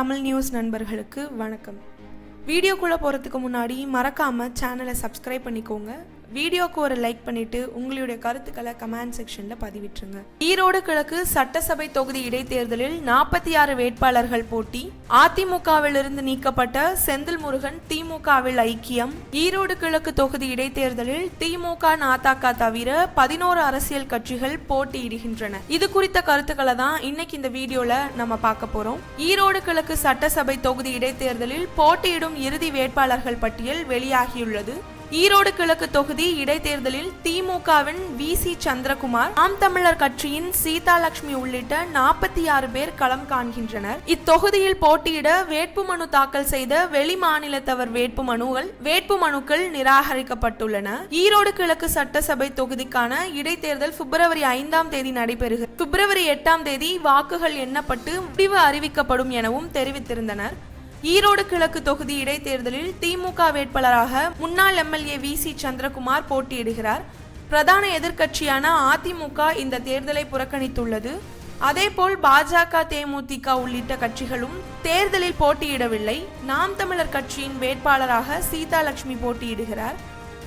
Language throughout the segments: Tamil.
தமிழ் நியூஸ் நண்பர்களுக்கு வணக்கம். வீடியோக்குள்ளே போகிறதுக்கு முன்னாடி மறக்காமல் சேனலை சப்ஸ்கிரைப் பண்ணிக்கோங்க. வீடியோக்கு ஒரு லைக் பண்ணிட்டு உங்களுடைய கருத்துக்களை கமெண்ட் செக்ஷனில் பதிவிட்டுருங்க. ஈரோடு கிழக்கு சட்டசபை தொகுதி இடைத்தேர்தலில் நாற்பத்தி ஆறு வேட்பாளர்கள் போட்டி. அதிமுகவிலிருந்து நீக்கப்பட்ட செந்தில் முருகன் திமுகவில் ஐக்கியம். ஈரோடு கிழக்கு தொகுதி இடைத்தேர்தலில் திமுக நாதக தவிர பதினோரு அரசியல் கட்சிகள் போட்டியிடுகின்றன. இது குறித்த கருத்துக்களை தான் இன்னைக்கு இந்த வீடியோல நம்ம பார்க்க போறோம். ஈரோடு கிழக்கு சட்டசபை தொகுதி இடைத்தேர்தலில் போட்டியிடும் இறுதி வேட்பாளர்கள் பட்டியல் வெளியாகியுள்ளது. ஈரோடு கிழக்கு தொகுதி இடைத்தேர்தலில் திமுகவின் வி. சி. சந்திரகுமார் ஆம் தமிழர் கட்சியின் சீதாலட்சுமி உள்ளிட்ட நாற்பத்தி ஆறு பேர் களம் காண்கின்றனர். இத்தொகுதியில் போட்டியிட வேட்புமனு தாக்கல் செய்த வெளி மாநிலத்தவர் வேட்புமனுகள் வேட்புமனுக்கள் நிராகரிக்கப்பட்டுள்ளன. ஈரோடு கிழக்கு சட்டசபை தொகுதிக்கான இடைத்தேர்தல் பிப்ரவரி ஐந்தாம் தேதி நடைபெறுகிறது பிப்ரவரி எட்டாம் தேதி வாக்குகள் எண்ணப்பட்டு முடிவு அறிவிக்கப்படும் எனவும் தெரிவித்திருந்தனர். ஈரோடு கிழக்கு தொகுதி இடைத்தேர்தலில் திமுக வேட்பாளராக முன்னாள் எம்எல்ஏ வி சி சந்திரகுமார் போட்டியிடுகிறார். பிரதான எதிர்க்கட்சியான அதிமுக இந்த தேர்தலை புறக்கணித்துள்ளது. அதேபோல் பாஜக தேமுதிக உள்ளிட்ட கட்சிகளும் தேர்தலில் போட்டியிடவில்லை. நாம் தமிழர் கட்சியின் வேட்பாளராக சீதாலட்சுமி போட்டியிடுகிறார்.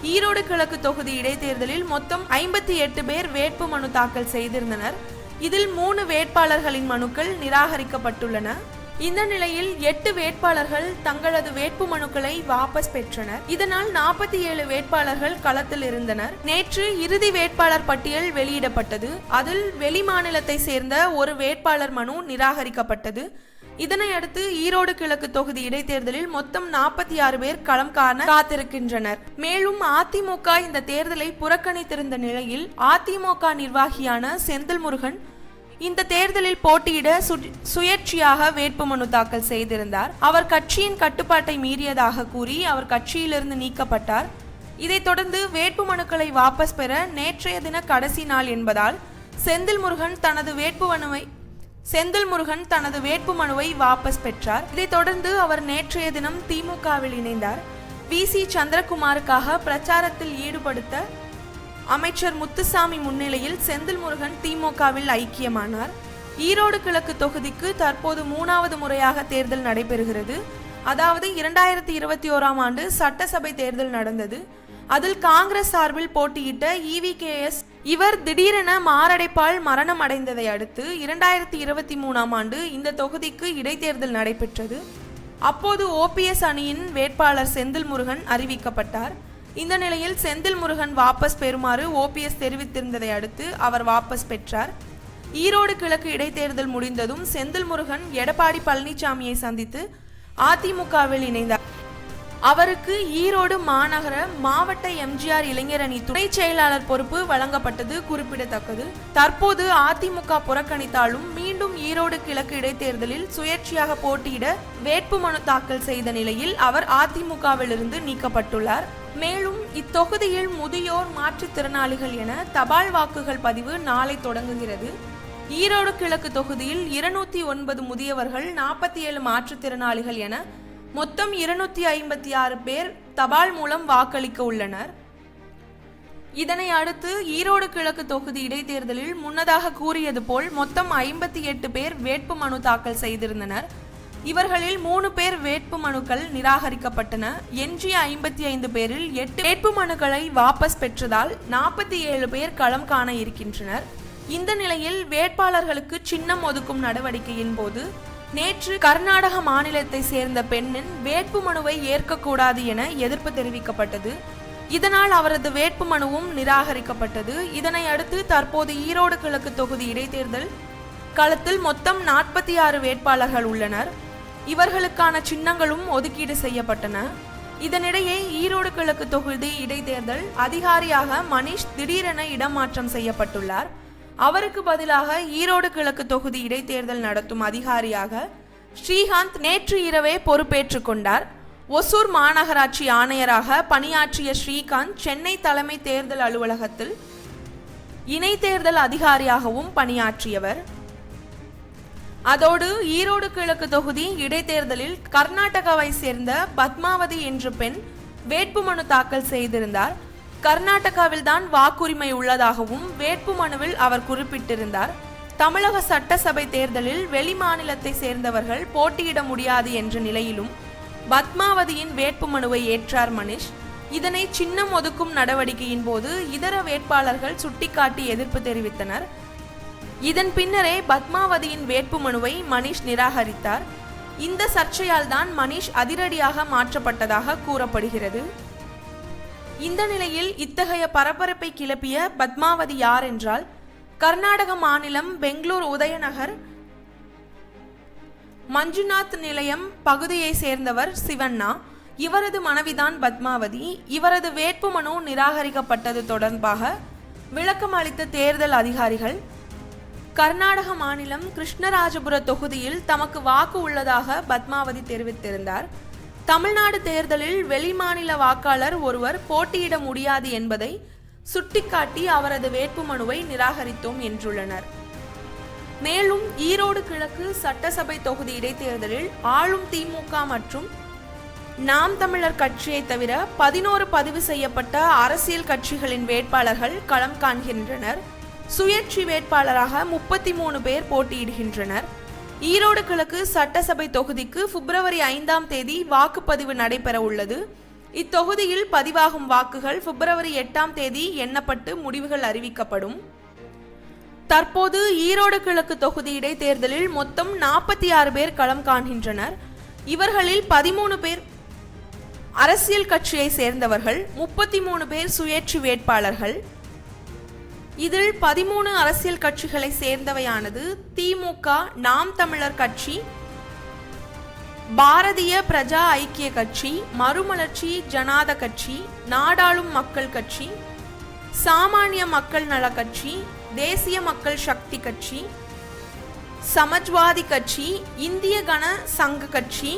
ஈரோடு கிழக்கு தொகுதி இடைத்தேர்தலில் மொத்தம் ஐம்பத்தி எட்டு பேர் வேட்பு மனு தாக்கல் செய்திருந்தனர். இதில் மூணு வேட்பாளர்களின் மனுக்கள் நிராகரிக்கப்பட்டுள்ளன. இந்த நிலையில் எட்டு வேட்பாளர்கள் தங்களது வேட்பு மனுக்களை வாபஸ் பெற்றனர். இதனால் நாற்பத்தி ஏழு வேட்பாளர்கள் களத்தில் இருந்தனர். நேற்று இறுதி வேட்பாளர் பட்டியல் வெளியிடப்பட்டது. அதில் வெளிமாநிலத்தை சேர்ந்த ஒரு வேட்பாளர் மனு நிராகரிக்கப்பட்டது. இதனை அடுத்து ஈரோடு கிழக்கு தொகுதி இடைத்தேர்தலில் மொத்தம் நாற்பத்தி ஆறு பேர் களம் காண காத்திருக்கின்றனர். மேலும் அதிமுக இந்த தேர்தலை புறக்கணித்திருந்த நிலையில் அதிமுக நிர்வாகியான செந்தில் முருகன் இந்த தேர்தலில் போட்டியிட சுயேட்சையாக வேட்புமனு தாக்கல் செய்திருந்தார். அவர் கட்சியின் கட்டுப்பாட்டை மீறியதாக கூறி அவர் கட்சியிலிருந்து நீக்கப்பட்டார். இதைத் தொடர்ந்து வேட்புமனுக்களை வாபஸ் பெற நேற்றைய தின கடைசி நாள் என்பதால் செந்தில் முருகன் தனது வேட்புமனுவை செந்தில் முருகன் தனது வேட்புமனுவை வாபஸ் பெற்றார். இதைத் தொடர்ந்து அவர் நேற்றைய தினம் திமுகவில் இணைந்தார். வி. சி. சந்திரகுமாருக்காக பிரச்சாரத்தில் ஈடுபடுத்த அமைச்சர் முத்துசாமி முன்னிலையில் செந்தில் முருகன் திமுகவில் ஐக்கியமானார். ஈரோடு கிழக்கு தொகுதிக்கு தற்போது மூணாவது முறையாக தேர்தல் நடைபெறுகிறது. அதாவது இரண்டாயிரத்தி இருபத்தி ஓராம் ஆண்டு சட்டசபை தேர்தல் நடந்தது. அதில் காங்கிரஸ் சார்பில் போட்டியிட்ட இவிகேஎஸ் இவர் திடீரென மாரடைப்பால் மரணம் அடைந்ததை அடுத்து இரண்டாயிரத்தி இருபத்தி மூணாம் ஆண்டு இந்த தொகுதிக்கு இடைத்தேர்தல் நடைபெற்றது. அப்போது ஓபிஎஸ் அணியின் வேட்பாளர் செந்தில் முருகன் அறிவிக்கப்பட்டார். இந்த நிலையில் செந்தில் முருகன் வாபஸ் பெறுமாறு ஓபிஎஸ் தெரிவித்திருந்ததை அடுத்து அவர் வாபஸ் பெற்றார். ஈரோடு கிழக்கு இடைத்தேர்தல் முடிந்ததும் செந்தில் முருகன் எடப்பாடி பழனிசாமியை சந்தித்து அதிமுகவில் இணைந்தார். அவருக்கு ஈரோடு மாநகர மாவட்ட எம்ஜிஆர் இளைஞரணி துணை செயலாளர் பொறுப்பு வழங்கப்பட்டது குறிப்பிடத்தக்கது. தற்போது அதிமுக புறக்கணித்தாலும் மீண்டும் ஈரோடு கிழக்கு இடைத்தேர்தலில் சுயேட்சையாக போட்டியிட வேட்புமனு தாக்கல் செய்த நிலையில் அவர் அதிமுகவிலிருந்து நீக்கப்பட்டுள்ளார். மேலும் இத்தொகுதியில் முதியோர் மாற்றுத்திறனாளிகள் என தபால் வாக்குகள் பதிவு நாளை தொடங்குகிறது. ஈரோடு கிழக்கு தொகுதியில் இருநூத்தி ஒன்பது முதியவர்கள் நாற்பத்தி ஏழு மாற்றுத்திறனாளிகள் என மொத்தம் இருநூத்தி ஐம்பத்தி ஆறு பேர் தபால் மூலம் வாக்களிக்க உள்ளனர். இதனை அடுத்து ஈரோடு கிழக்கு தொகுதி இடைத்தேர்தலில் முன்னதாக கூறியது போல் மொத்தம் ஐம்பத்தி எட்டு பேர் வேட்பு மனு தாக்கல் செய்திருந்தனர். இவர்களில் மூணு பேர் வேட்பு மனுக்கள் நிராகரிக்கப்பட்டன. எஞ்சிய ஐம்பத்தி ஐந்து பேரில் எட்டு வேட்பு மனுக்களை வாபஸ் பெற்றதால் நாற்பத்தி ஏழு பேர் களம் காண இருக்கின்றனர். இந்த நிலையில் வேட்பாளர்களுக்கு சின்னம் ஒதுக்கும் நடவடிக்கையின் போது நேற்று கர்நாடக மாநிலத்தை சேர்ந்த பெண்ணின் வேட்புமனுவை ஏற்கக்கூடாது என எதிர்ப்பு தெரிவிக்கப்பட்டது. இதனால் அவரது வேட்புமனுவும் நிராகரிக்கப்பட்டது. இதனை அடுத்து தற்போது ஈரோடு கிழக்கு தொகுதி இடைத்தேர்தல் களத்தில் மொத்தம் நாற்பத்தி ஆறு வேட்பாளர்கள் உள்ளனர். இவர்களுக்கான சின்னங்களும் ஒதுக்கீடு செய்யப்பட்டன. இதனிடையே ஈரோடு கிழக்கு தொகுதி இடைத்தேர்தல் அதிகாரியாக மணிஷ் திடீரென இடமாற்றம் செய்யப்பட்டுள்ளார். அவருக்கு பதிலாக ஈரோடு கிழக்கு தொகுதி இடைத்தேர்தல் நடத்தும் அதிகாரியாக ஸ்ரீகாந்த் நேற்று இரவே பொறுப்பேற்றுக் கொண்டார். ஒசூர் மாநகராட்சி ஆணையராக பணியாற்றிய ஸ்ரீகாந்த் சென்னை தலைமை தேர்தல் அலுவலகத்தில் இணை தேர்தல் அதிகாரியாகவும் பணியாற்றியவர். அதோடு ஈரோடு கிழக்கு தொகுதி இடைத்தேர்தலில் கர்நாடகாவை சேர்ந்த பத்மாவதி என்ற பெண் வேட்புமனு தாக்கல் செய்திருந்தார். கர்நாடகாவில் தான் வாக்குரிமை உள்ளதாகவும் வேட்புமனுவில் அவர் குறிப்பிட்டிருந்தார். தமிழக சட்டசபை தேர்தலில் வெளிமாநிலத்தை சேர்ந்தவர்கள் போட்டியிட முடியாது என்ற நிலையிலும் பத்மாவதியின் வேட்புமனுவை ஏற்றார் மனிஷ். இதனை சின்னம் ஒதுக்கும் நடவடிக்கையின் போது இதர வேட்பாளர்கள் சுட்டிக்காட்டி எதிர்ப்பு தெரிவித்தனர். இதன் பின்னரே பத்மாவதியின் வேட்புமனுவை மனிஷ் நிராகரித்தார். இந்த சர்ச்சையால் தான் மனிஷ் அதிரடியாக மாற்றப்பட்டதாக கூறப்படுகிறது. இந்த நிலையில் இத்தகைய பரபரப்பை கிளப்பிய பத்மாவதி யார் என்றால் கர்நாடக மாநிலம் பெங்களூர் உதயநகர் மஞ்சுநாத் நிலையம் பகுதியை சேர்ந்தவர் சிவண்ணா. இவரது மனைவிதான் பத்மாவதி. இவரது வேட்புமனு நிராகரிக்கப்பட்டது தொடர்பாக விளக்கம் அளித்த தேர்தல் அதிகாரிகள் கர்நாடக மாநிலம் கிருஷ்ணராஜபுர தொகுதியில் தமக்கு வாக்கு உள்ளதாக பத்மாவதி தெரிவித்திருந்தார். தமிழ்நாடு தேர்தலில் வெளிமாநில வாக்காளர் ஒருவர் போட்டியிட முடியாது என்பதை சுட்டிக்காட்டி அவரது வேட்புமனுவை நிராகரித்தோம் என்றுள்ளனர். மேலும் ஈரோடு கிழக்கு சட்டசபை தொகுதி இடைத்தேர்தலில் ஆளும் திமுக மற்றும் நாம் தமிழர் கட்சியை தவிர பதினோரு பதிவு செய்யப்பட்ட அரசியல் கட்சிகளின் வேட்பாளர்கள் களம் காண்கின்றனர். சுயேட்சை வேட்பாளராக முப்பத்தி மூணு பேர் போட்டியிடுகின்றனர். ஈரோடு கிழக்கு சட்டசபை தொகுதிக்கு பிப்ரவரி ஐந்தாம் தேதி வாக்குப்பதிவு நடைபெற உள்ளது. இத்தொகுதியில் பதிவாகும் வாக்குகள் பிப்ரவரி எட்டாம் தேதி எண்ணப்பட்டு முடிவுகள் அறிவிக்கப்படும். தற்போது ஈரோடு கிழக்கு தொகுதி இடைத்தேர்தலில் மொத்தம் நாற்பத்தி ஆறு பேர் களம் காண்கின்றனர். இவர்களில் பதிமூணு பேர் அரசியல் கட்சியை சேர்ந்தவர்கள் முப்பத்தி மூணு பேர் சுயேட்சை வேட்பாளர்கள் இதில் பதிமூணு அரசியல் கட்சிகளை சேர்ந்தவையானது திமுக நாம் தமிழர் கட்சி பாரதிய பிரஜா ஐக்கிய கட்சி மறுமலர்ச்சி ஜனாத கட்சி நாடாளும் மக்கள் கட்சி சாமானிய மக்கள் நல கட்சி தேசிய மக்கள் சக்தி கட்சி சமாஜ்வாதி கட்சி இந்திய கன சங்க கட்சி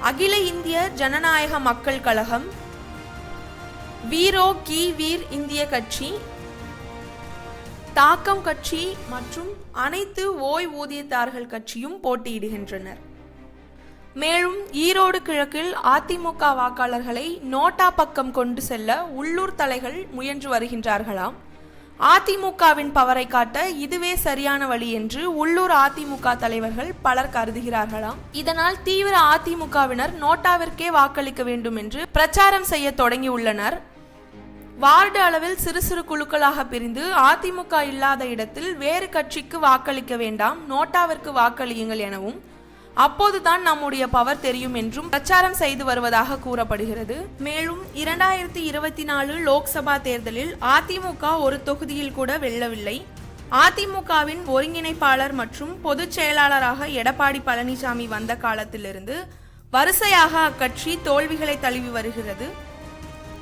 அகில இந்திய ஜனநாயக மக்கள் கழகம் வீரோ கி வீர் இந்திய கட்சி தாக்கம் கட்சி மற்றும் அனைத்து ஓய்வூதியதாரர்கள் கட்சியும் போட்டியிடுகின்றனர். மேலும் ஈரோடு கிழக்கில் அதிமுக வாக்காளர்களை நோட்டா பக்கம் கொண்டு செல்ல உள்ளூர் தலைகள் முயன்று வருகின்றார்களாம். அதிமுகவின் பவரை காட்ட இதுவே சரியான வழி என்று உள்ளூர் அதிமுக தலைவர்கள் பலர் கருதுகிறார்களாம். இதனால் தீவிர அதிமுகவினர் நோட்டாவிற்கே வாக்களிக்க வேண்டும் என்று பிரச்சாரம் செய்ய தொடங்கியுள்ளனர். வார்டு அளவில் சிறு சிறு குழுக்களாக பிரிந்து அதிமுக இல்லாத இடத்தில் வேறு கட்சிக்கு வாக்களிக்க வேண்டாம் நோட்டாவிற்கு வாக்களியுங்கள் எனவும் அப்போதுதான் நம்முடைய பவர் தெரியும் என்றும் பிரச்சாரம் செய்து வருவதாக கூறப்படுகிறது. மேலும் இரண்டாயிரத்தி இருபத்தி நாலு லோக்சபா தேர்தலில் அதிமுக ஒரு தொகுதியில் கூட வெல்லவில்லை. அதிமுகவின் ஒருங்கிணைப்பாளர் மற்றும் பொதுச் செயலாளராக எடப்பாடி பழனிசாமி வந்த காலத்திலிருந்து வரிசையாக அக்கட்சி தோல்விகளை தழுவி வருகிறது.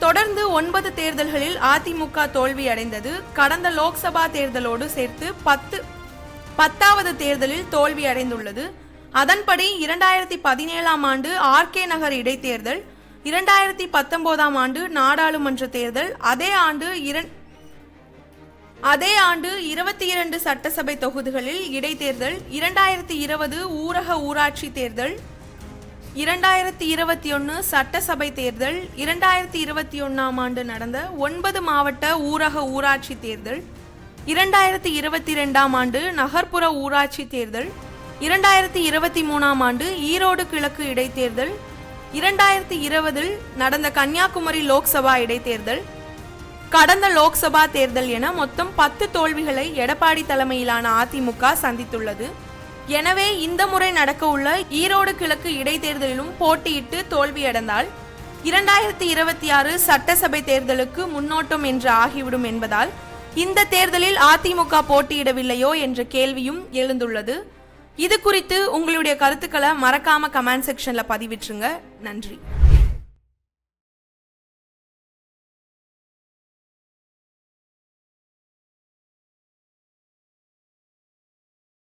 தொடர்ந்து ஒன்பது தேர்தல்களில் அதிமுக தோல்வி அடைந்தது கடந்த லோக்சபா தேர்தலோடு சேர்த்து பத்து பத்தாவது தேர்தலில் தோல்வி அடைந்துள்ளது அதன்படி இரண்டாயிரத்தி பதினேழாம் ஆண்டு ஆர்கே நகர் இடைத்தேர்தல் இரண்டாயிரத்தி பத்தொன்பதாம் ஆண்டு நாடாளுமன்ற தேர்தல் அதே ஆண்டு இரண் அதே ஆண்டு இருபத்தி இரண்டு சட்டசபை தொகுதிகளில் இடைத்தேர்தல் இரண்டாயிரத்தி இருபது ஊரக ஊராட்சி தேர்தல் இரண்டாயிரத்தி இருபத்தி ஒன்று சட்டசபை தேர்தல் இரண்டாயிரத்தி இருபத்தி ஒன்றாம் ஆண்டு நடந்த ஒன்பது மாவட்ட ஊரக ஊராட்சி தேர்தல் இரண்டாயிரத்தி இருபத்தி ரெண்டாம் ஆண்டு நகர்ப்புற ஊராட்சி தேர்தல் இரண்டாயிரத்தி இருபத்தி மூணாம் ஆண்டு ஈரோடு கிழக்கு இடைத்தேர்தல் இரண்டாயிரத்தி இருபதில் நடந்த கன்னியாகுமரி லோக்சபா இடைத்தேர்தல். கடந்த லோக்சபா தேர்தல் என மொத்தம் பத்து தோல்விகளை எடப்பாடி தலைமையிலான அதிமுக சந்தித்துள்ளது. எனவே இந்த முறை நடக்க உள்ள ஈரோடு கிழக்கு இடைத்தேர்தலிலும் போட்டியிட்டு தோல்வியடைந்தால் இரண்டாயிரத்தி இருபத்தி ஆறு சட்டசபை தேர்தலுக்கு முன்னோட்டம் என்று ஆகிவிடும் என்பதால் இந்த தேர்தலில் அதிமுக போட்டியிடவில்லையோ என்ற கேள்வியும் எழுந்துள்ளது. இது குறித்து உங்களுடைய கருத்துக்களை மறக்காம கமெண்ட் செக்ஷன்ல பதிவிட்டுருங்க. நன்றி.